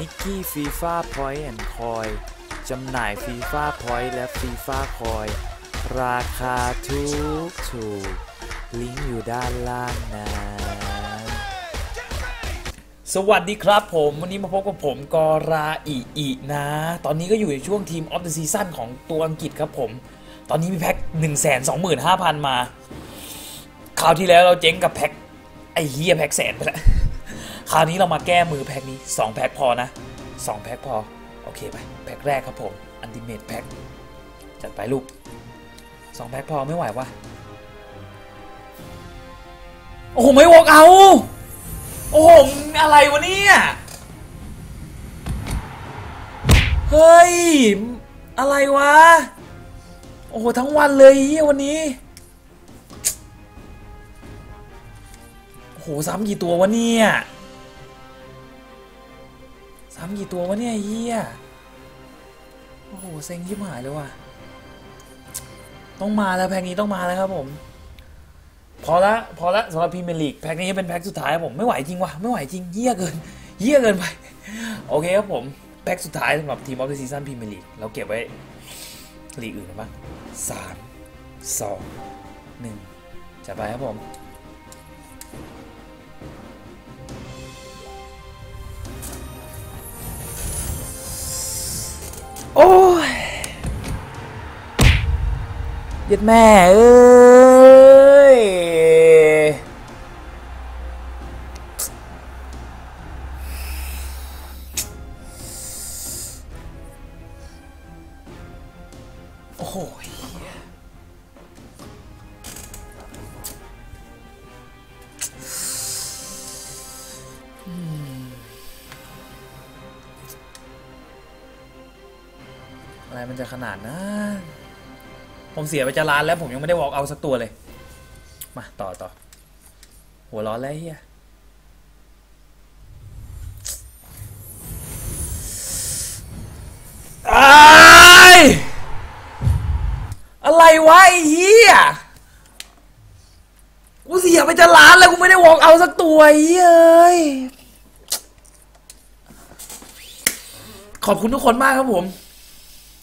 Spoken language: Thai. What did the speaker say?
นิกกี้ฟีฟ่าพอยต์แอนด์คอยจำหน่ายฟีฟ่าพอยต์และฟีฟ่าคอยราคาถูกถูกลิงก์อยู่ด้านล่างนะสวัสดีครับผมวันนี้มาพบกับผมกอราอีอีนะ ตอนนี้ก็อยู่ในช่วงทีมออฟเดอะซีซั่นของตัวอังกฤษครับผม ตอนนี้มีแพ็ค1 2 5 0 0 0 มา คราวที่แล้วเราเจ๊งกับแพ็คไอ้เฮียแพ็คแสนไปแล้ว คราวนี้เรามาแก้มือแพ็คนี้ 2 แพ็คพอนะ 2 แพ็คพอ โอเคไปแพ็คแรกครับผมอันติเมตแพ็คจัดไปลูก 2 แพ็คพอไม่ไหววะโอ้โห ไม่วอกเอา โอ้โห อะไรวะเนี่ย เฮ้ย อะไรวะ โอ้โห ทั้งวันเลยเฮียวันนี้โอ้โห ซ้ำกี่ตัววะเนี่ย ซ้ำกี่ตัววะเนี่ยเฮียโอ้โหเซ็งชิบหายเลยว่ะ ต้องมาแล้วแพ็กนี้ต้องมาแล้วครับผม พอละพอละสำหรับพรีเมียร์ลีกแพ็กนี้เป็นแพ็กสุดท้ายครับผมไม่ไหวจริงว่ะไม่ไหวจริงเยี่ยเกินเยี่ยเกินไป โอเคครับผมแพ็กสุดท้ายสำหรับทีมออฟเดอะซีซั่นพรีเมียร์ลีกเราเก็บไว้ลีกอื่นบ้างสามสองหนึ่งจะไปครับผม โอ้ยยึดแม่เอ้ยโอ้ย อะไรมันจะขนาดนั้นผมเสียไปจะล้านแล้วผมยังไม่ได้วอล์กเอาสักตัวเลย มาต่อต่อ หัวร้อนแล้วเฮียอ้ยอะไรวะไอ้เฮียกูเสียไปจะล้านแล้วกูไม่ได้วอล์กเอาสักตัวเหี้ยเอ้ยขอบคุณทุกคนมากครับผม